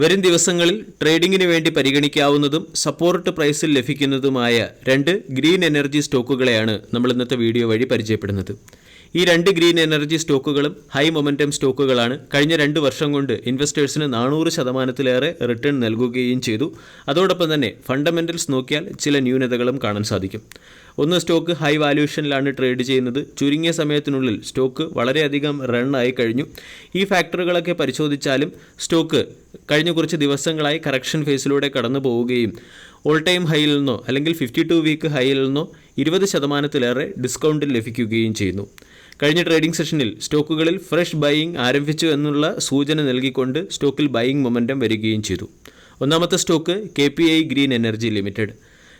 വരും ദിവസങ്ങളിൽ ട്രേഡിംഗിന് വേണ്ടി പരിഗണിക്കാവുന്നതും സപ്പോർട്ട് പ്രൈസിൽ ലഭിക്കുന്നതുമായ രണ്ട് ഗ്രീൻ എനർജി സ്റ്റോക്കുകളെയാണ് നമ്മൾ ഇന്നത്തെ വീഡിയോ വഴി പരിചയപ്പെടുന്നത്. ഈ രണ്ട് ഗ്രീൻ എനർജി സ്റ്റോക്കുകളും ഹൈ മൊമെന്റം സ്റ്റോക്കുകളാണ് കഴിഞ്ഞ രണ്ട് വർഷം കൊണ്ട് ഇൻവെസ്റ്റേഴ്സിന് നാനൂറ് ശതമാനത്തിലേറെ റിട്ടേൺ നൽകുകയും ചെയ്തു. അതോടൊപ്പം തന്നെ ഫണ്ടമെന്റൽസ് നോക്കിയാൽ ചില ന്യൂനതകളും കാണാൻ സാധിക്കും. ഒന്ന് സ്റ്റോക്ക് ഹൈ വാല്യൂഷനിലാണ് ട്രേഡ് ചെയ്യുന്നത്. ചുരുങ്ങിയ സമയത്തിനുള്ളിൽ സ്റ്റോക്ക് വളരെയധികം റൺ ആയി കഴിഞ്ഞു. ഈ ഫാക്ടറുകളൊക്കെ പരിശോധിച്ചാലും സ്റ്റോക്ക് കഴിഞ്ഞ കുറച്ച് ദിവസങ്ങളായി കറക്ഷൻ ഫേസിലൂടെ കടന്നു പോവുകയും ഓൾ ടൈം ഹൈയിൽ നിന്നോ അല്ലെങ്കിൽ ഫിഫ്റ്റി ടു വീക്ക് ഹൈയിൽ നിന്നോ ഇരുപത് ശതമാനത്തിലേറെ ഡിസ്കൗണ്ടിൽ ലഭിക്കുകയും ചെയ്യുന്നു. കഴിഞ്ഞ ട്രേഡിംഗ് സെഷനിൽ സ്റ്റോക്കുകളിൽ ഫ്രഷ് ബൈയിങ് ആരംഭിച്ചു എന്നുള്ള സൂചന നൽകിക്കൊണ്ട് സ്റ്റോക്കിൽ ബൈയിങ് മൊമെന്റം വരികയും ചെയ്തു. ഒന്നാമത്തെ stock K P I green energy limited.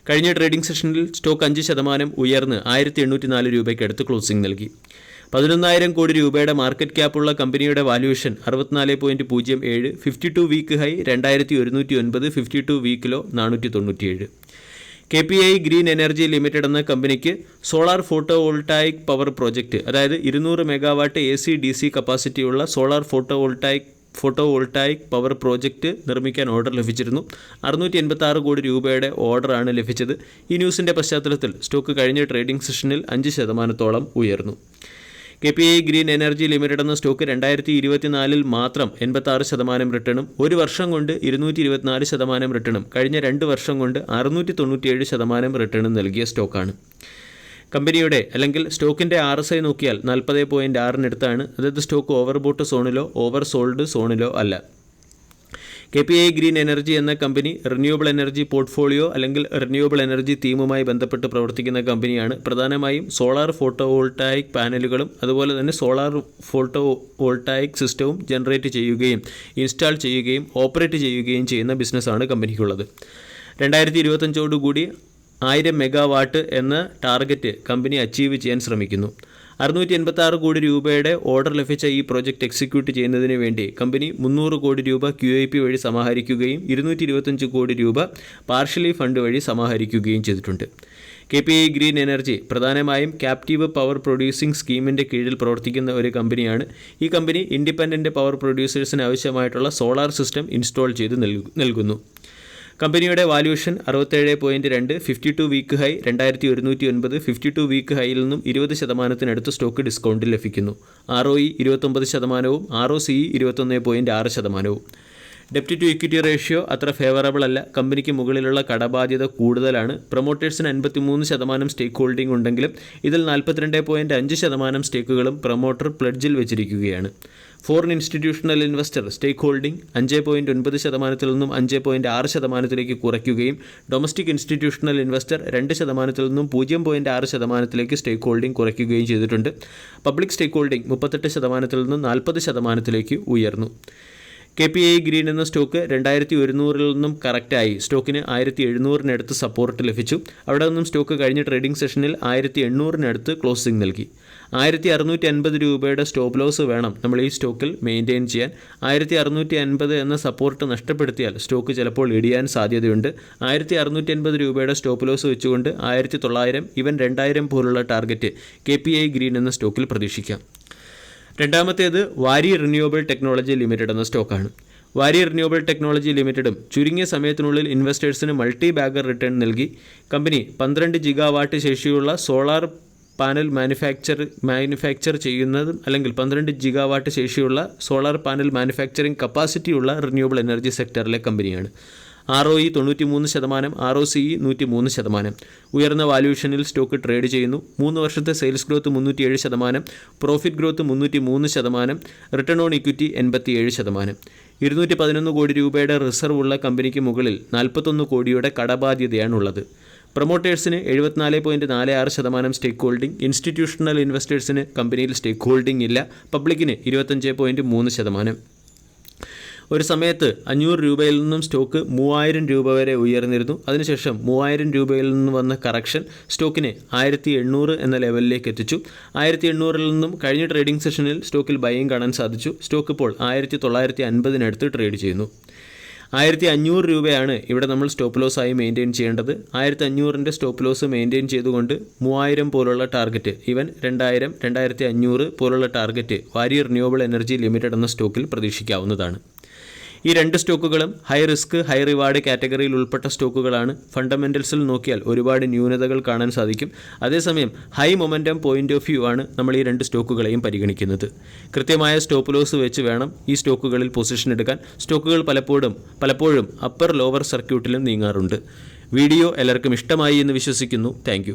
കഴിഞ്ഞ ട്രേഡിംഗ് സെഷനിൽ സ്റ്റോക്ക് അഞ്ച് ശതമാനം ഉയർന്ന് ആയിരത്തി എണ്ണൂറ്റി നാല് രൂപയ്ക്ക് അടുത്ത് ക്ലോസിംഗ് നൽകി. പതിനൊന്നായിരം കോടി രൂപയുടെ മാർക്കറ്റ് ക്യാപ്പുള്ള കമ്പനിയുടെ വാല്യൂഷൻ അറുപത്തിനാല് പോയിന്റ് പൂജ്യം ഏഴ് ഫിഫ്റ്റി ടു വീക്ക് ഹൈ രണ്ടായിരത്തി ഒരുന്നൂറ്റി ഒൻപത് ഫിഫ്റ്റി ടു വീക്കിലോ നാനൂറ്റി തൊണ്ണൂറ്റിയേഴ്. K P I green energy limited എന്ന കമ്പനിക്ക് solar photo voltaic power project അതായത് ഇരുന്നൂറ് megawatt A C D C കപ്പാസിറ്റിയുള്ള solar photovoltaic photovoltaic power project നിർമ്മിക്കാൻ ഓർഡർ ലഭിച്ചിരുന്നു. അറുന്നൂറ്റി എൺപത്തി കോടി രൂപയുടെ ഓർഡറാണ് ലഭിച്ചത്. ഈ ന്യൂസിന്റെ പശ്ചാത്തലത്തിൽ സ്റ്റോക്ക് കഴിഞ്ഞ ട്രേഡിംഗ് സെഷനിൽ അഞ്ച് ശതമാനത്തോളം ഉയർന്നു. K P I green energy limited എന്ന സ്റ്റോക്ക് രണ്ടായിരത്തി ഇരുപത്തിനാലിൽ മാത്രം എൺപത്താറ് ശതമാനം റിട്ടേണും ഒരു വർഷം കൊണ്ട് ഇരുന്നൂറ്റി ഇരുപത്തിനാല് ശതമാനം റിട്ടേണും കഴിഞ്ഞ രണ്ട് വർഷം കൊണ്ട് അറുന്നൂറ്റി തൊണ്ണൂറ്റിയേഴ് ശതമാനം റിട്ടേണും നൽകിയ സ്റ്റോക്കാണ്. കമ്പനിയുടെ അല്ലെങ്കിൽ സ്റ്റോക്കിന്റെ ആർ എസ് ഐ നോക്കിയാൽ നാൽപ്പത് പോയിന്റ് ആറിനടുത്താണ് അതായത് സ്റ്റോക്ക് ഓവർബോട്ട് സോണിലോ ഓവർ സോൾഡ് സോണിലോ അല്ല. K P I green energy എന്ന കമ്പനി റിന്യൂവബിൾ എനർജി പോർട്ട്ഫോളിയോ അല്ലെങ്കിൽ റിന്യൂവബിൾ എനർജി തീമുമായി ബന്ധപ്പെട്ട് പ്രവർത്തിക്കുന്ന കമ്പനിയാണ്. പ്രധാനമായും സോളാർ ഫോട്ടോ വോൾട്ടായിക് പാനലുകളും അതുപോലെ തന്നെ സോളാർ ഫോട്ടോ വോൾട്ടായിക് സിസ്റ്റവും ജനറേറ്റ് ചെയ്യുകയും ഇൻസ്റ്റാൾ ചെയ്യുകയും ഓപ്പറേറ്റ് ചെയ്യുകയും ചെയ്യുന്ന ബിസിനസ്സാണ് കമ്പനിക്കുള്ളത്. രണ്ടായിരത്തി ഇരുപത്തഞ്ചോടുകൂടി ആയിരം മെഗാവാട്ട് എന്ന ടാർഗറ്റ് കമ്പനി അച്ചീവ് ചെയ്യാൻ ശ്രമിക്കുന്നു. അറുന്നൂറ്റി എൺപത്തി ആറ് കോടി രൂപയുടെ ഓർഡർ ലഭിച്ച ഈ പ്രോജക്റ്റ് എക്സിക്യൂട്ട് ചെയ്യുന്നതിന് വേണ്ടി കമ്പനി മുന്നൂറ് കോടി രൂപ ക്യു ഐ പി വഴി സമാഹരിക്കുകയും ഇരുന്നൂറ്റി ഇരുപത്തഞ്ച് കോടി രൂപ പാർഷ്യലി ഫണ്ട് വഴി സമാഹരിക്കുകയും ചെയ്തിട്ടുണ്ട്. K P I green energy പ്രധാനമായും ക്യാപ്റ്റീവ് പവർ പ്രൊഡ്യൂസിംഗ് സ്കീമിന്റെ കീഴിൽ പ്രവർത്തിക്കുന്ന ഒരു കമ്പനിയാണ്. ഈ കമ്പനി ഇൻഡിപെൻഡന്റ് പവർ പ്രൊഡ്യൂസേഴ്സിന് ആവശ്യമായിട്ടുള്ള സോളാർ സിസ്റ്റം ഇൻസ്റ്റാൾ ചെയ്ത് നൽകുന്നു. കമ്പനിയുടെ വാല്യൂഷൻ അറുപത്തേഴ് പോയിന്റ് രണ്ട് ഫിഫ്റ്റി ടു വീക്ക് ഹൈ രണ്ടായിരത്തി ഒരുന്നൂറ്റി ഒൻപത് ഫിഫ്റ്റി ടു വീക്ക് ഹൈയിൽ നിന്നും ഇരുപത് ശതമാനത്തിനടുത്ത് സ്റ്റോക്ക് ഡിസ്കൗണ്ടിൽ ലഭിക്കുന്നു. ആർ ഒ ഇ ഇരുപത്തൊമ്പത് ശതമാനവും ആർ ഒ സി ഇരുപത്തൊന്ന് പോയിന്റ് ആറ് ശതമാനവും. ഡെപ്റ്റ് ടു ഇക്വിറ്റി റേഷ്യോ അത്ര ഫേവറബിൾ അല്ല. കമ്പനിക്ക് മുകളിലുള്ള കടബാധ്യത കൂടുതലാണ്. പ്രൊമോട്ടേഴ്സിന് അൻപത്തിമൂന്ന് ശതമാനം സ്റ്റേക്ക് ഹോൾഡിംഗ് ഉണ്ടെങ്കിലും ഇതിൽ നാൽപ്പത്തിരണ്ട് പോയിന്റ് അഞ്ച് ശതമാനം സ്റ്റേക്കുകളും പ്രൊമോട്ടർ പ്ലഡ്ജിൽ വെച്ചിരിക്കുകയാണ്. Foreign institutional investor stake holding അഞ്ച് പോയിന്റ് ഒൻപത് ശതമാനത്തിൽ നിന്നും അഞ്ച് പോയിന്റ് ആറ് ശതമാനത്തിലേക്ക് കുറയ്ക്കുകയും ഡൊമസ്റ്റിക് ഇൻസ്റ്റിറ്റ്യൂഷണൽ ഇൻവെസ്റ്റർ രണ്ട് ശതമാനത്തിൽ നിന്നും പൂജ്യം പോയിന്റ് ആറ് ശതമാനത്തിലേക്ക് സ്റ്റേക്ക് ഹോൾഡിംഗ് കുറയ്ക്കുകയും ചെയ്തിട്ടുണ്ട്. പബ്ലിക് സ്റ്റേക്ക് ഹോൾഡിംഗ് മുപ്പത്തെട്ട് ശതമാനത്തിൽ നിന്നും നാൽപ്പത് ശതമാനത്തിലേക്ക് ഉയർന്നു. കെ പി ഐ ഗ്രീൻ എന്ന സ്റ്റോക്ക് രണ്ടായിരത്തി ഒരുന്നൂറിൽ നിന്നും കറക്റ്റായി. സ്റ്റോക്കിന് ആയിരത്തി എഴുന്നൂറിനടുത്ത് സപ്പോർട്ട് ലഭിച്ചു. അവിടെ നിന്നും സ്റ്റോക്ക് കഴിഞ്ഞ ട്രേഡിംഗ് സെഷനിൽ ആയിരത്തി എണ്ണൂറിനടുത്ത് ക്ലോസിംഗ് നൽകി. ആയിരത്തി അറുന്നൂറ്റി അൻപത് രൂപയുടെ സ്റ്റോപ്പ് ലോസ് വേണം നമ്മൾ ഈ സ്റ്റോക്കിൽ മെയിന്റെയിൻ ചെയ്യാൻ. ആയിരത്തി അറുന്നൂറ്റി അൻപത് എന്ന സപ്പോർട്ട് നഷ്ടപ്പെടുത്തിയാൽ സ്റ്റോക്ക് ചിലപ്പോൾ ഇടിയാൻ സാധ്യതയുണ്ട്. ആയിരത്തി അറുന്നൂറ്റി അൻപത് രൂപയുടെ സ്റ്റോപ്പ് ലോസ് വെച്ചുകൊണ്ട് ആയിരത്തി തൊള്ളായിരം ഇവൻ രണ്ടായിരം പോലുള്ള target K P I green എന്ന സ്റ്റോക്കിൽ പ്രതീക്ഷിക്കാം. രണ്ടാമത്തേത് വാരി റിന്യൂവബിൾ ടെക്നോളജി ലിമിറ്റഡ് എന്ന സ്റ്റോക്കാണ്. വാരി റിന്യൂവബിൾ ടെക്നോളജി ലിമിറ്റഡും ചുരുങ്ങിയ സമയത്തിനുള്ളിൽ ഇൻവെസ്റ്റേഴ്സിന് മൾട്ടി ബാഗർ റിട്ടേൺ നൽകി. കമ്പനി പന്ത്രണ്ട് ജിഗാവാട്ട് ശേഷിയുള്ള സോളാർ പാനൽ മാനുഫാക്ചർ മാനുഫാക്ചർ ചെയ്യുന്നതും അല്ലെങ്കിൽ പന്ത്രണ്ട് ജിഗാവാട്ട് ശേഷിയുള്ള സോളാർ പാനൽ മാനുഫാക്ചറിംഗ് കപ്പാസിറ്റിയുള്ള റിന്യൂവബിൾ എനർജി സെക്ടറിലെ കമ്പനിയാണ്. ആർ ഒ ഇ തൊണ്ണൂറ്റി മൂന്ന് ശതമാനം ആർ ഒ സി ഇ നൂറ്റി മൂന്ന് ശതമാനം. ഉയർന്ന വാല്യൂഷനിൽ സ്റ്റോക്ക് ട്രേഡ് ചെയ്യുന്നു. മൂന്ന് വർഷത്തെ സെയിൽസ് ഗ്രോത്ത് മുന്നൂറ്റിയേഴ് ശതമാനം പ്രോഫിറ്റ് ഗ്രോത്ത് മുന്നൂറ്റി മൂന്ന് ശതമാനം റിട്ടേൺ ഓൺ ഇക്വിറ്റി എൺപത്തിയേഴ് ശതമാനം. ഇരുന്നൂറ്റി പതിനൊന്ന് കോടി രൂപയുടെ റിസർവ് ഉള്ള കമ്പനിക്ക് മുകളിൽ നാൽപ്പത്തൊന്ന് കോടിയുടെ കടബാധ്യതയാണുള്ളത്. പ്രൊമോട്ടേഴ്സിന് എഴുപത്തിനാല് പോയിന്റ് നാല് ആറ് ശതമാനം സ്റ്റേക്ക് ഹോൾഡിംഗ്. ഇൻസ്റ്റിറ്റ്യൂഷണൽ ഇൻവെസ്റ്റേഴ്സിന് കമ്പനിയിൽ സ്റ്റേക്ക് ഹോൾഡിംഗ് ഇല്ല. പബ്ലിക്കിന് ഇരുപത്തഞ്ച് പോയിന്റ് മൂന്ന് ശതമാനം. ഒരു സമയത്ത് അഞ്ഞൂറ് രൂപയിൽ നിന്നും സ്റ്റോക്ക് മൂവായിരം രൂപ വരെ ഉയർന്നിരുന്നു. അതിനുശേഷം മൂവായിരം രൂപയിൽ നിന്ന് വന്ന കറക്ഷൻ സ്റ്റോക്കിനെ ആയിരത്തി എണ്ണൂറ് എന്ന ലെവലിലേക്ക് എത്തിച്ചു. ആയിരത്തി എണ്ണൂറിൽ നിന്നും കഴിഞ്ഞ ട്രേഡിംഗ് സെഷനിൽ സ്റ്റോക്കിൽ ബൈയും കാണാൻ സാധിച്ചു. സ്റ്റോക്ക് ഇപ്പോൾ ആയിരത്തി തൊള്ളായിരത്തി അൻപതിനടുത്ത് ട്രേഡ് ചെയ്യുന്നു. ആയിരത്തി അഞ്ഞൂറ് രൂപയാണ് ഇവിടെ നമ്മൾ സ്റ്റോപ്പ് ലോസ് ആയി മെയിന്റെയിൻ ചെയ്യേണ്ടത്. ആയിരത്തി അഞ്ഞൂറിന്റെ സ്റ്റോപ്പ് ലോസ് മെയിന്റെയിൻ ചെയ്തുകൊണ്ട് മൂവായിരം പോലുള്ള ടാർഗറ്റ് ഇവൻ രണ്ടായിരം രണ്ടായിരത്തി അഞ്ഞൂറ് പോലുള്ള ടാർഗറ്റ് വാരി റിന്യൂവബിൾ എനർജി ലിമിറ്റഡ് എന്ന സ്റ്റോക്കിൽ പ്രതീക്ഷിക്കാവുന്നതാണ്. ഈ രണ്ട് സ്റ്റോക്കുകളും ഹൈ റിസ്ക് ഹൈ റിവാർഡ് കാറ്റഗറിയിൽ ഉൾപ്പെട്ട സ്റ്റോക്കുകളാണ്. ഫണ്ടമെന്റൽസിൽ നോക്കിയാൽ ഒരുപാട് ന്യൂനതകൾ കാണാൻ സാധിക്കും. അതേസമയം high momentum point of view ആണ് നമ്മൾ ഈ രണ്ട് സ്റ്റോക്കുകളെയും പരിഗണിക്കുന്നത്. കൃത്യമായ സ്റ്റോപ്പ് ലോസ് വെച്ച് വേണം ഈ സ്റ്റോക്കുകളിൽ പൊസിഷൻ എടുക്കാൻ. സ്റ്റോക്കുകൾ പലപ്പോഴും പലപ്പോഴും അപ്പർ ലോവർ സർക്യൂട്ടിലും നീങ്ങാറുണ്ട്. വീഡിയോ എല്ലാവർക്കും ഇഷ്ടമായി എന്ന് വിശ്വസിക്കുന്നു. താങ്ക്